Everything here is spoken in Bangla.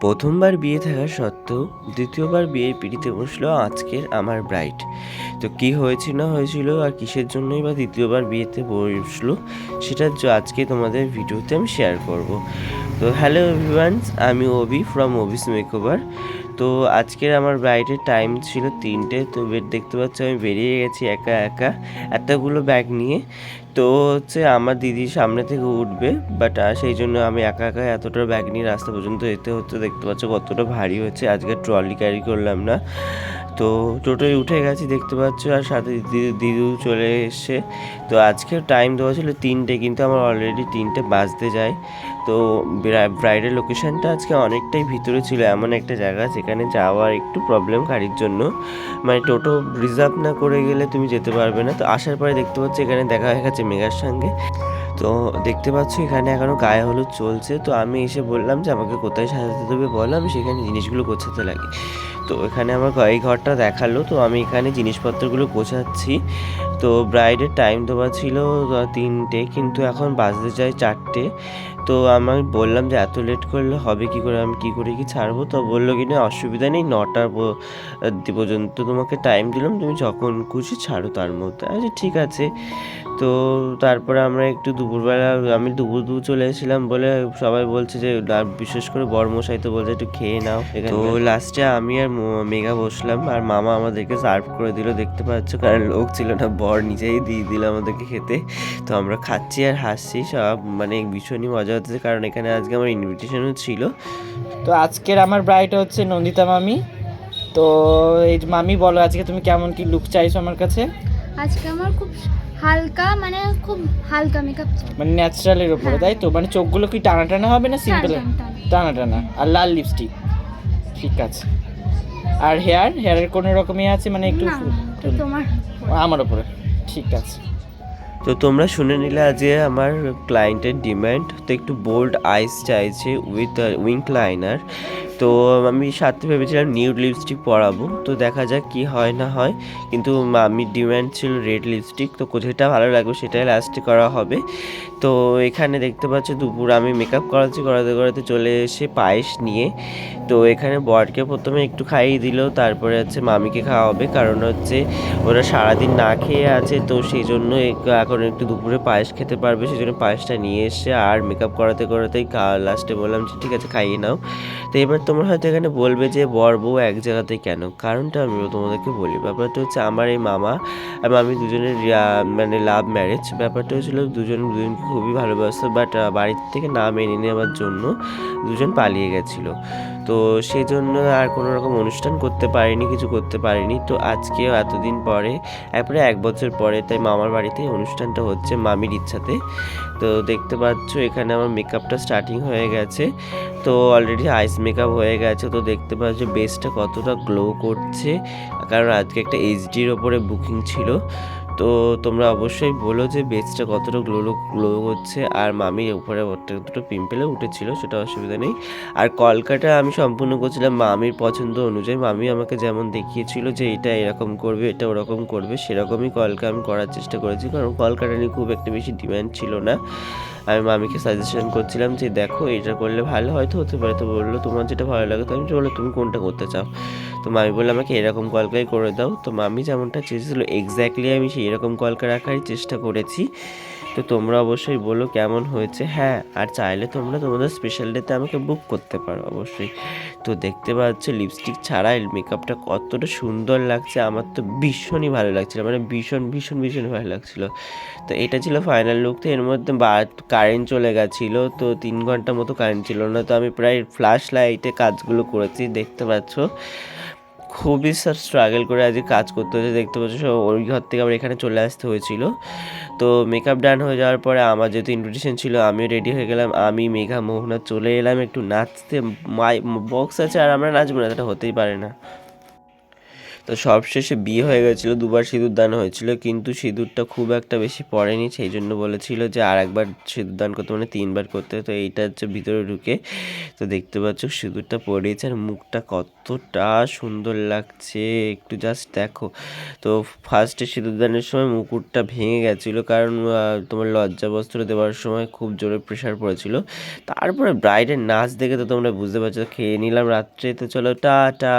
প্রথমবার বিয়ে থাকা সত্ত্বেও দ্বিতীয়বার বিয়ের পিড়িতে বসল আজকের আমার ব্রাইট। তো কি হয়েছিল, না হয়েছিল, আর কিসের জন্যই বা দ্বিতীয়বার বিয়েতে বসল, সেটা আজকে তোমাদের ভিডিওতে আমি শেয়ার করব। তো হ্যালো এভরিওয়ানস আমি ওবি ফ্রম ওবিস মেকওভার তো আজকের আমার ব্রাইডের টাইম ছিল তিনটে, তো বেড দেখতে পাচ্ছ আমি বেরিয়ে গেছি একা একা এতগুলো ব্যাগ নিয়ে। তো হচ্ছে আমার দিদি সামনে থেকে উঠবে বাট সেই জন্য আমি একা একা এতটা ব্যাগ নিয়ে রাস্তা পর্যন্ত যেতে হচ্ছে। দেখতে পাচ্ছ কতটা ভারী হচ্ছে, আজকে ট্রলি ক্যারি করলাম না। তো টোটোয় উঠে গেছি, দেখতে পাচ্ছ, আর সাথে দিদি দিদু চলে এসছে। তো আজকে টাইম দেওয়া ছিল তিনটে, কিন্তু আমার অলরেডি তিনটে বাজতে যায়। তো ব্রাইডের লোকেশানটা আজকে অনেকটাই ভিতরে ছিল, এমন একটা জায়গা যেখানে যাওয়ার একটু প্রবলেম গাড়ির জন্য। মানে টোটো রিজার্ভ না করে গেলে তুমি যেতে পারবে না। তো আসার পরে দেখতে পাচ্ছি এখানে দেখা হয়ে গেছে মেঘার সঙ্গে। তো দেখতে পাচ্ছ, এখানে এখনও গায়ে হলুদ চলছে। তো আমি এসে বললাম যে, আমাকে কোথায় সাজাতে দেবে বলো, আমি সেখানে জিনিসগুলো গোছাতে লাগি। তো এখানে আমার এই ঘরটা দেখাল। তো আমি এখানে জিনিসপত্রগুলো গোছাচ্ছি। তো ব্রাইডের টাইম দেওয়া ছিল তিনটে, কিন্তু এখন বাজতে যায় চারটে। তো আমি বললাম যে, এত লেট করলে হবে কি করে? আমি কি করে কি ছাড়বো? তো বলল কি, না, অসুবিধা নেই অবধি পর্যন্ত তোমাকে টাইম দিলাম। তুমি যখন খুশি ছাড়ো তার মধ্যে। আচ্ছা ঠিক আছে। তো তারপরে আমরা একটু দুপুরবেলা আমি দুপুর দুপুর চলে এসেছিলাম বলে সবাই বলছে যে আর বিশেষ করে বড়মশাই তো বলছে একটু খেয়ে নাও তো লাস্টে আমি আর মেঘা বসলাম আর মামা আমাদেরকে সার্ভ করে দিল দেখতে পাচ্ছ? কারণ লোক ছিল না বর নিজেই দিয়ে দিল আমাদেরকে খেতে। তো আমরা খাচ্ছি আর হাসছি সব মানে ভীষণই মজা হচ্ছে কারণ এখানে আজকে আমার ইনভিটেশনও ছিল। তো আজকের আমার ব্রাইড হচ্ছে নন্দিতা মামি। তো এই যে মামি বলো আজকে তুমি কেমন কি লুক চাইছো আমার কাছে? আজকে আমার খুব হালকা মানে খুব হালকা মেকআপ চাই। মানে ন্যাচারালের উপরে হ্যাঁ। তাই তো? মানে চোখগুলো কি টানা টানা হবে না সিম্পল টান, টান, আর লাল লিপস্টিক ঠিক আছে। আর হেয়ার হেয়ারের কোনো রকমই আছে? মানে একটু তোমার আমার উপরে। ঠিক আছে। তো তোমরা শুনে নিলে আজকে আমার ক্লায়েন্টের ডিমান্ড তো একটু বোল্ড আইস চাইছে উইথ উইঙ্ক লাইনার তো আমি সাথে ভেবেছিলাম নিউড লিপস্টিক পরাবো, তো দেখা যাক কি হয় না হয়। কিন্তু আমি ডিম্যান্ড ছিল রেড লিপস্টিক তো যেটা ভালো লাগবে সেটাই লাস্টে করা হবে। তো এখানে দেখতে পাচ্ছ দুপুর আমি মেকআপ করাচ্ছি, করাতে করাতে চলে এসে পায়েস নিয়ে। তো এখানে বরকে প্রথমে একটু খাইয়ে দিল, তারপরে হচ্ছে মামিকে খাওয়াবে, কারণ হচ্ছে ওরা সারাদিন না খেয়ে আছে, তো সেই জন্য এখন একটু দুপুরে পায়েস খেতে পারবে সেই জন্য পায়েসটা নিয়ে এসে আর মেকআপ করাতে, করাতেই লাস্টে বললাম যে ঠিক আছে, খাইয়ে নাও। তো এবার তোমরা হয়তো এখানে বলবে যে, বর, বউ এক জায়গাতেই কেন? কারণটা আমি তোমাদেরকে বলি। ব্যাপারটা হচ্ছে আমার এই মামা আর মামি দুজনের মানে লাভ ম্যারেজ ব্যাপারটা হচ্ছিল দুজন দুজনকে খুবই ভালোবাসতো বাট বাড়ির থেকে না মেনে নেওয়ার জন্য দুজন পালিয়ে গেছিল। তো সেই জন্য আর কোনো রকম অনুষ্ঠান করতে পারিনি, কিছু করতে পারিনি। তো আজকেও এতদিন পরে একবারে এক বছর পরে, তাই মামার বাড়িতে অনুষ্ঠানটা হচ্ছে মামির ইচ্ছাতে। তো দেখতে পাচ্ছ, এখানে আমার মেকআপটা স্টার্টিং হয়ে গেছে। তো অলরেডি আইস মেকআপ হয়ে গেছে। তো দেখতে পাচ্ছ বেসটা কতটা গ্লো করছে। কারণ আজকে একটা এইচডির ওপরে বুকিং ছিল। তো তোমরা অবশ্যই বলো যে বেসটা কতটা গ্লো গ্লো করছে আর মামির উপরে একটা দুটো পিম্পেলে উঠেছিল, সেটা অসুবিধা নেই। আর কলকাটা আমি সম্পূর্ণ করছিলাম মামির পছন্দ অনুযায়ী। মামি আমাকে যেমন দেখিয়েছিল যে এটা এরকম করবে, এটা ওরকম করবে, সেরকমই কলকা আমি করার চেষ্টা করেছি, কারণ কলকাটা নিয়ে খুব একটা বেশি ডিমান্ড ছিল না। আমি মামিকে সাজেশন করছিলাম যে দেখো, এটা করলে ভালো হয়তো হতে পারে। তো বলল, তোমার যেটা ভালো লাগে তো আমি বলল তুমি কোনটা করতে চাও? তো মামি বলল, আমাকে এরকম কলকাই করে দাও। তো মামি যেমনটা চেয়েছিল এক্স্যাক্টলি আমি সেই এরকম কলকা রাখারই চেষ্টা করেছি। তো তোমরা অবশ্যই বলো কেমন হয়েছে। হ্যাঁ আর চাইলে তোমরা তোমাদের স্পেশাল ডেতে আমাকে বুক করতে পারো অবশ্যই। তো দেখতে পাচ্ছ লিপস্টিক ছাড়াই মেকআপটা কতটা সুন্দর লাগছে। আমার তো ভীষণই ভালো লাগছিল মানে ভীষণ ভীষণ ভীষণ ভালো লাগছিল। তো এটা ছিল ফাইনাল লুক তো এর মধ্যে বা কারেন্ট চলে গেছিল, তো তিন ঘণ্টা মতো কারেন্ট ছিল না। তো আমি প্রায় ফ্ল্যাশ লাইটে কাজগুলো করেছি, দেখতে পাচ্ছ। খুবই স্যার স্ট্রাগল করে আজকে কাজ করতে হয়েছে। দেখতে পাচ্ছ ওই ঘর থেকে আবার এখানে চলে আসতে হয়েছিল। তো মেকআপ ডান হয়ে যাওয়ার পরে আমার যেহেতু ইনভিটেশন ছিল, আমিও রেডি হয়ে গেলাম। আমি, মেঘা, মোহনা চলে এলাম একটু নাচতে। মাই বক্স আছে আর আমরা নাচবো না, সেটা হতেই পারে না। তো সবশেষে বিয়ে হয়ে গেছিল, দুবার সিঁদুর দান হয়েছিল, কিন্তু সিঁদুরটা খুব একটা বেশি পড়েনি, সেই জন্য বলেছিল যে আর একবার সিঁদুর দান করতে মানে তিনবার করতে তো এইটা হচ্ছে ভিতরে ঢুকে, তো দেখতে পাচ্ছ সিঁদুরটা পড়েছে আর মুখটা কতটা সুন্দর লাগছে, একটু জাস্ট দেখো। তো ফার্স্টে সিঁদুরদানের সময় মুকুটটা ভেঙে গেছিল, কারণ তোমার লজ্জা বস্ত্র দেওয়ার সময় খুব জোরে প্রেশার পড়েছিল, তারপরে ব্রাইডের নাচ দেখে তো তোমরা বুঝতে পারছ, খেয়ে নিলাম রাত্রে, তো চলো টাটা